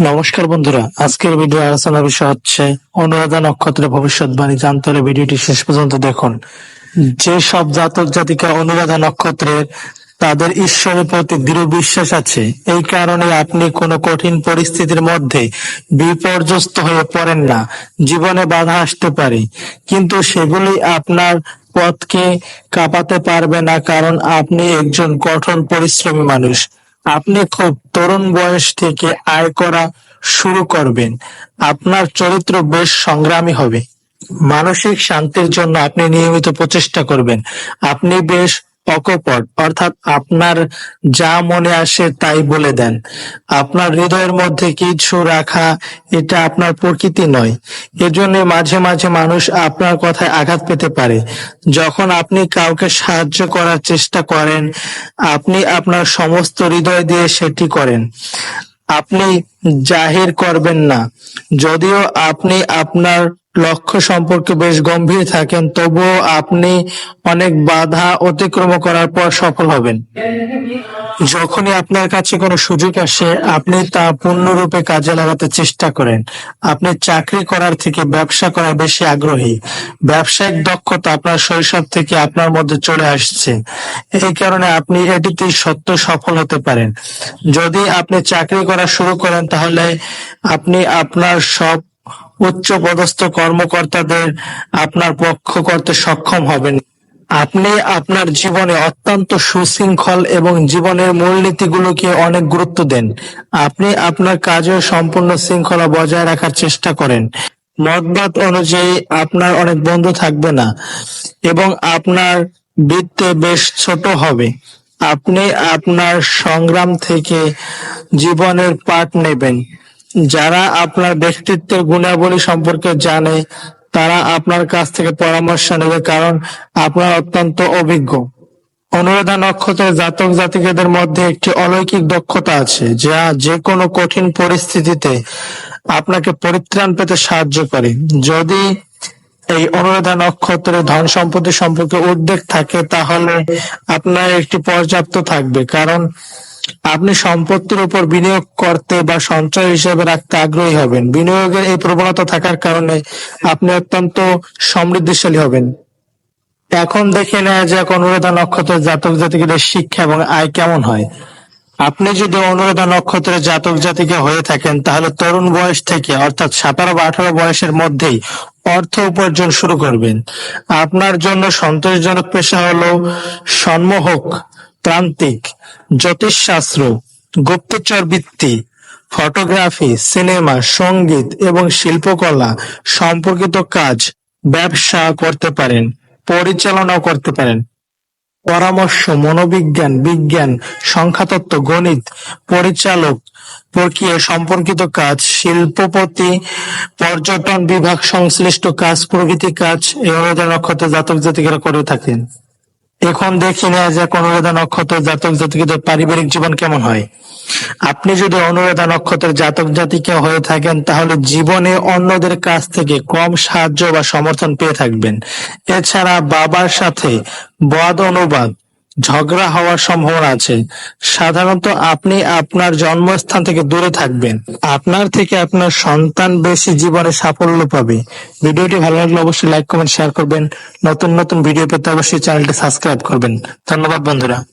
নমস্কার বন্ধুরা, আজকের ভিডিও আলোচনার বিষয় হচ্ছে অনুরাধা নক্ষত্রের ভবিষ্যৎবাণী। জানতে হলে ভিডিওটি শেষ পর্যন্ত দেখুন। যে সব জাতক জাতিকা অনুরাধা নক্ষত্রের, তাদের ঈশ্বরের প্রতি দৃঢ় বিশ্বাস আছে। এই কারণে আপনি কোনো কঠিন পরিস্থিতির মধ্যে বিপর্যস্ত হয়ে পড়েন না। জীবনে বাধা আসতে পারে। কিন্তু সেগুলি আপনার পথকে কাঁপাতে পারবে না, কারণ আপনি একজন কঠোর পরিশ্রমী মানুষ। আপনি খুব তরুণ বয়স থেকে আয় করা শুরু করবেন। আপনার চরিত্র বেশ সংগ্রামী হবে। মানসিক শান্তির জন্য আপনি নিয়মিত প্রচেষ্টা করবেন। আপনি বেশ অকপট অর্থাৎ আপনার যা মনে আসে তাই বলে দেন। আপনার হৃদয়ের মধ্যে কিছু রাখা, এটা আপনার প্রকৃতি নয়। এজন্য মাঝে মাঝে মানুষ আপনার কথায় আঘাত পেতে পারে। যখন আপনি কাউকে সাহায্য করার চেষ্টা করেন, আপনি আপনার সমস্ত হৃদয় দিয়ে সেটি করেন। আপনি জাহির করবেন না। যদিও আপনি আপনার লক্ষ্য সম্পর্কে বেশ গম্ভীর থাকেন, তবুও আপনি অনেক বাধা অতিক্রম করার পর সফল হবেন। যখনই আপনার কাছে কোনো সুযোগ আসে, আপনি তা পূর্ণরূপে কাজে লাগাতে চেষ্টা করেন। আপনি চাকরি করার থেকে ব্যবসা করার বেশি আগ্রহী। ব্যবসায়িক দক্ষতা আপনার শৈশব থেকে আপনার মধ্যে চলে আসছে। এই কারণে আপনি এটিতে সত্য সফল হতে পারেন। যদি আপনি চাকরি করা শুরু করেন, তাহলে আপনি আপনার সব উচ্চ পদস্থ কর্মকর্তাদের আপনার পক্ষ করতে সক্ষম হবেন। আপনি আপনার জীবনে অত্যন্ত সুশৃঙ্খল এবং জীবনের মূলনীতিগুলোকে অনেক গুরুত্ব দেন। আপনি আপনার কাজেও সম্পূর্ণ শৃঙ্খলা বজায় রাখার চেষ্টা করেন। মতবাদ অনুযায়ী আপনার অনেক বন্ধু থাকবে না এবং আপনার বৃত্তে বেশ ছোট হবে। আপনি আপনার সংগ্রাম থেকে জীবনের পাঠ নেবেন। যারা আপনার ব্যক্তিত্বের গুণাবলী সম্পর্কে জানে, তারা আপনার কাছ থেকে পরামর্শ নেবে কারণ আপনার অত্যন্ত অভিজ্ঞ। অনুরাধা নক্ষত্রের জাতক জাতিকাদের মধ্যে একটি অলৌকিক দক্ষতা আছে, যা যে কোনো কঠিন পরিস্থিতিতে আপনাকে পরিত্রাণ পেতে সাহায্য করে। যদি এই অনুরাধা নক্ষত্রের ধন সম্পত্তি সম্পর্কে উদ্বেগ থাকে, তাহলে আপনার একটি পর্যাপ্ত থাকবে, কারণ আপনি সম্পত্তির উপর বিনিয়োগ করতে বা সঞ্চয় হিসেবে রাখতে আগ্রহী হবেন। বিনিয়োগের এই প্রবণতা থাকার কারণে আপনি অত্যন্ত সমৃদ্ধিশালী হবেন। এখন দেখে নেওয়া যাক অনুরাধা নক্ষত্রের জাতক জাতিকাদের শিক্ষা এবং আয় কেমন হয়। আপনি যদি অনুরাধা নক্ষত্রের জাতক জাতিকা হয়ে থাকেন, তাহলে তরুণ বয়স থেকে, অর্থাৎ সতেরো বা আঠারো বয়সের মধ্যেই অর্থ উপার্জন শুরু করবেন। আপনার জন্য সন্তোষজনক পেশা হলো সম্মোহক প্রান্তিক জ্যোতিষশাস্ত্র গুপ্তচর বৃত্তি ফটোগ্রাফি, সিনেমা, সংগীত এবং শিল্পকলা সম্পর্কিত কাজ ব্যবসা করতে পারেন, পরিচালনাও করতে পারেন। পরামর্শ, মনোবিজ্ঞান, বিজ্ঞান, সংখ্যাতত্ত্ব, গণিত, পরিচালক প্রক্রিয়া সম্পর্কিত কাজ, শিল্পপতি, পর্যটন বিভাগ, সংশ্লিষ্ট কাজ প্রভৃতি কাজ অনুদান নক্ষত্র, জাতক জাতিকারা করে থাকেন। এখন দেখি না যে অনুরাধা নক্ষত্র জাতক জাতিকদের পারিবারিক জীবন কেমন হয়। আপনি যদি অনুরাধা নক্ষত্রের জাতক জাতিকে হয়ে থাকেন, তাহলে জীবনে অন্যদের কাছ থেকে কম সাহায্য বা সমর্থন পেয়ে থাকবেন। এছাড়া বাবার সাথে বদ অনুবাদ ঝগড়া হওয়ার সম্ভাবনা আছে। সাধারণত আপনি আপনার জন্মস্থান থেকে দূরে থাকবেন। আপনার থেকে আপনার সন্তান বেশি জীবনে সাফল্য পাবে। ভিডিওটি ভালো লাগলে অবশ্যই লাইক, কমেন্ট শেয়ার করবেন। নতুন নতুন ভিডিও পেতে অবশ্যই চ্যানেলটি সাবস্ক্রাইব করবেন। ধন্যবাদ, বন্ধুরা।